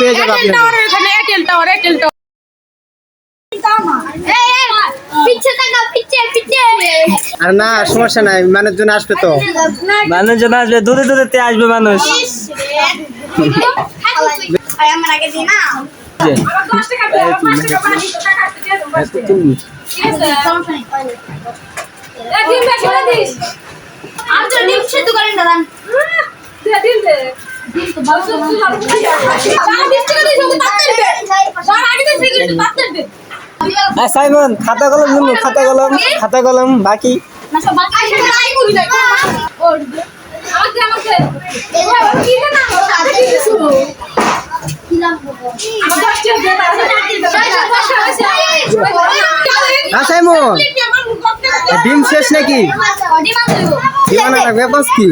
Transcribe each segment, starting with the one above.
পেয়ে যাবে টাওয়ারের এখানে। এয়ারটেল টাওয়ার এয়ারটেল টাওয়ার আর না সমস্যা নাই মানুষজন আসবে তো। মানুষজন আসবে দূরে দূরেতে আসবে মানুষ। ডিম সেদ্ধ করেন দাদা। ডিম সাইমন খাতা কলম নিবো খাতা কলম খাতা কলম বাকি। না সাইমন। ডিম শেষ নাকি? লাগবে বাস কি?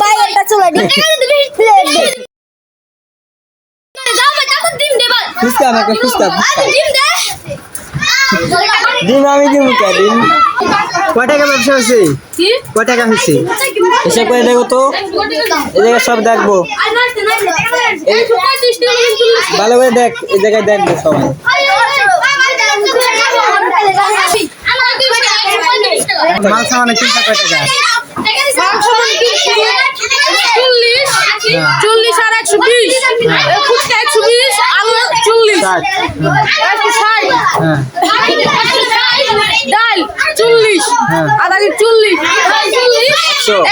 ভাই এটা চলে ডিম ডিম দে ভাই ফুচকা আমাকে ফুচকা ফুচকা। ডিম আমি দিব ডিম? কয় টাকা ব্যবসা হয়েছে? কি? কয় টাকা হয়েছে? হিসাব করে দেখো তো। এই জায়গায় সব দেখব। ভালো করে দেখ এই জায়গায় দেখব সবাই। মাল সামানে চিন্তা কয় টাকা মাংস মানে চল্লিশ? চল্লিশ আর একশো বিশ? ফুচকা একশো বিশ আলু চল্লিশ। ষাট একশো ষাট। হ্যাঁ। ডাল চল্লিশ। হ্যাঁ। আদা কেজি চল্লিশ?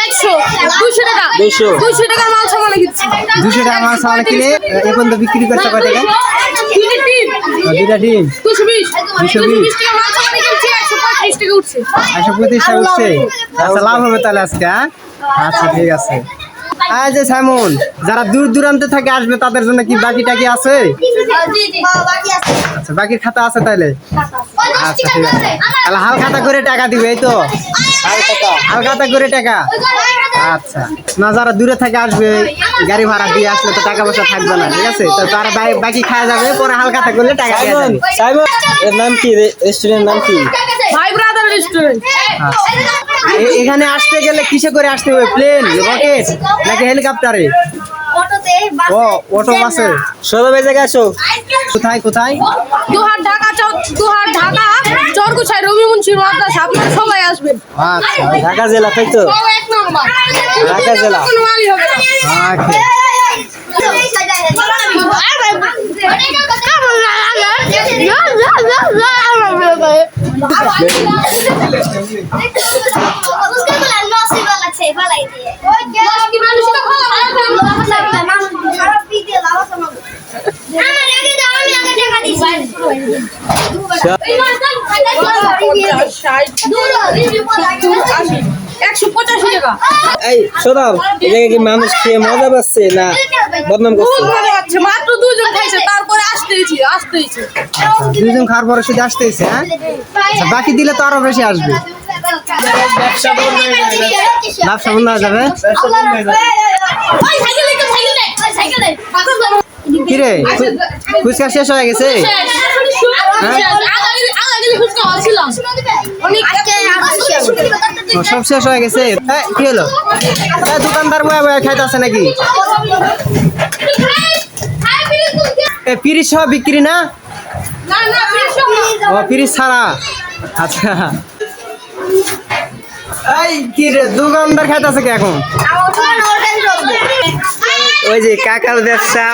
একশো। দুশো টাকা। দুশো। দুশো টাকার মাল সামানে কিনছি। দুশো টাকা মাল সামানে কিনে এখন তো বিক্রি করছে কয় টাকা? দুটো ডিম একশো পঁয়ত্রিশ টাকা উঠছে। আচ্ছা লাভ হবে তাহলে আজকে হ্যাঁ? আচ্ছা ঠিক আছে। যারা দূর দূরান্তে থেকে আসবে তাদের জন্য কি বাকি টাকি আছে? আচ্ছা বাকির খাতা আছে তাহলে? আচ্ছা ঠিক আছে। তাহলে হাল খাতা করে টাকা দিবে এই তো। হাল খাতা করে টাকা? আচ্ছা। না যারা দূরে থেকে আসবে গাড়ি ভাড়া দিয়ে আসলে তো টাকা পয়সা থাকবে না ঠিক আছে? তো তারা বাকি খাওয়া যাবে পরে হাল খাতা করলে টাকা সাইমন যাবে। এর নাম কি রেস্টুরেন্টের নাম কি? ভাই ব্রাদার রেস্টুরেন্ট এখানে আসতে গেলে কিসে করে আসতে হবে? প্লেন রকেট নাকি হেলিকপ্টারে ও অটো বাসে ষোলো জায়গায় গেছো? কোথায় কোথায় দুহার ঢাকা দুহার ঢাকা চরকুছাই রবি মুন্সির মাদ্রাসা আপনারা সবাই আসবেন আচ্ছা ঢাকা জেলা তাই তো এক নম্বর ঢাকা জেলা। কোনো মালই হবে না আচ্ছা একশো পঁচাশি টাকা এই কি মানুষ খেয়ে মজা পাচ্ছে না বদনাম করছে? মাত্র দুজন খাইছে তারপরে আসতেইছি আসতেইছি দুজন খাওয়ার পরে শুধু আসতেছে হ্যাঁ? আচ্ছা, বাকি দিলে তো আরও বেশি আসবে। ব্যবসা বন্ধ হয়ে যাবে কিরে ফুচকা শেষ হয়ে গেছে? সব শেষ হয়ে গেছে। এই, কি হলো? এই, দোকানদার বয়া বয়া খাইতেছে নাকি? পিরিশ সহ বিক্রি না? ও পিরিশ ছাড়া। আচ্ছা। এই কি রে দোকানদার খাইতেছে কি এখন? ওই যে কাকার ব্যবসা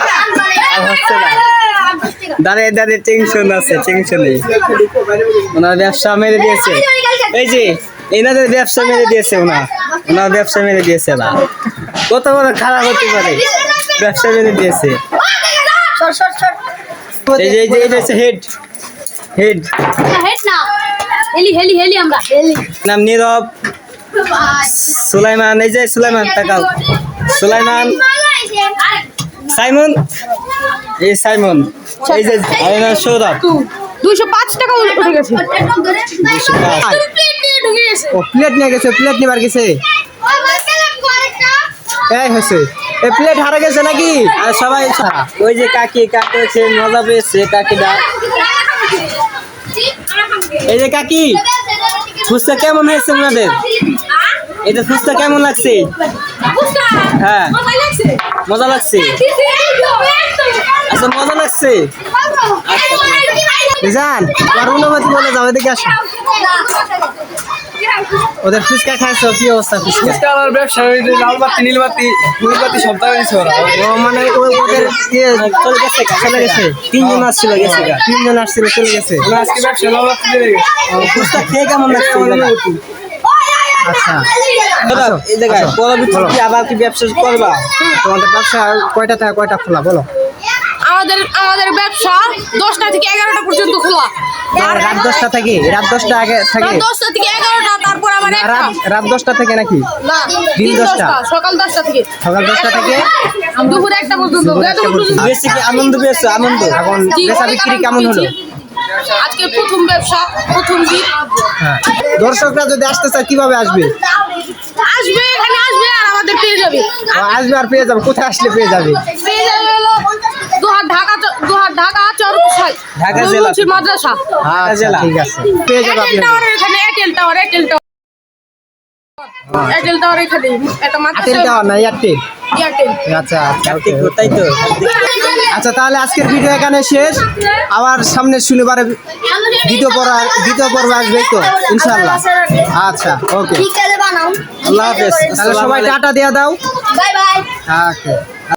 হচ্ছে না। দাঁড়িয়ে দাঁড়িয়ে টেনশন আছে টেনশনে ওনার ব্যবসা মেরে দিয়েছে। এই যে, এনাদের ব্যবসা মেরে দিয়েছে ওনা। ওনার ব্যবসা মেরে দিয়েছে না কত বড় খারাপ হতে পারে। ব্যবসা মেরে দিয়েছে। এই যে এই যে নাম সুলাইমান, এই যে, সুলাইমান সুলাইমান। সাইমন? এই সাইমন। এই যে আমার নাম পাঁচ টাকা উঠে গেছে। আয়। ঢুকে গেছে। ও প্লেট নিয়ে গেছে প্লেট নিবার গেছে। এই হয়েছে। প্লেট হারা গেছে নাকি? আর সবাই ওই যে কাকি কাকি হচ্ছে মজা পেয়েছে কাকিটা এই যে কাকি ফুচকা কেমন হয়েছে আপনাদের এটা ফুচকা কেমন লাগছে? হ্যাঁ। মজা লাগছে? আচ্ছা মজা লাগছে? জান আর অনুমতি বলে যাও এদিকে আসো। ওদের ফুচকা খাইছো কি অবস্থা ফুচকা? আমার ব্যবসা ওই যে লাল বাতি নীল বাতি নীল বাতি সব দামে ওরা। ও মানে ওদের ইয়ে চলে গেছে চলে গেছে। তিনজন আসছিল গেছে তিনজন আসছিল চলে গেছে। আমরা আজকে ব্যবসা লাল বাতি দিয়ে গেছে ফুচকা খেয়ে কেমন লাগছে? আচ্ছা। দাদা, এই জায়গায় পরবর্তী কি আবার কি ব্যবসা করবা? তোমাদের ব্যবসা কয়টা থেকে কয়টা খোলা বলো। আমাদের আমাদের ব্যবসা দশটা থেকে এগারোটা পর্যন্ত খোলা। আর রাত দশটা থেকে রাত দশটা আগে থাকে? রাত দশটা থেকে এগারোটা তারপর আবার রাত রাত দশটা থেকে নাকি? না দিন দশটা। সকাল দশটা থেকে। সকাল দশটা থেকে? দুপুর একটা পর্যন্ত। বেশি কি আনন্দ পেয়েছ? আনন্দ? এখন বেচা বিক্রি কেমন হলো। আজকে প্রথম ব্যবসা প্রথম দিন। হ্যাঁ। দর্শকরা যদি আসতে চায় কীভাবে আসবে? আসবে এখানে আসবে আর আমাদের পেয়ে যাবে। আসবে আর পেয়ে যাবে। কোথায় আসলে পেয়ে যাবে? ঢাকা চরকুশাই ঢাকা জেলা। মাদ্রাসা। আচ্ছা জেলা। ঠিক আছে। পেয়ে যাবে এয়ারটেল আপনি টাওয়ারের এখানে Airtel tower Airtel tower. Airtel tower এখানে। একটা মাদ্রাসা আটেল টাওয়ার না এয়ারটেল? এয়ারটেল। আচ্ছা আচ্ছা okay, ঠিক okay. তাই তো? আচ্ছা তাহলে আজকের ভিডিও এখানে শেষ। আবার সামনে শনিবারে দ্বিতীয় পর্ব দ্বিতীয় পর্ব আসবে তো ইনশাল্লাহ আচ্ছা ওকে। বিকালে বানাও। আল্লাহ হাফেজ। তাহলে সবাই টাটা দিয়ে দাও। Bye bye. ওকে।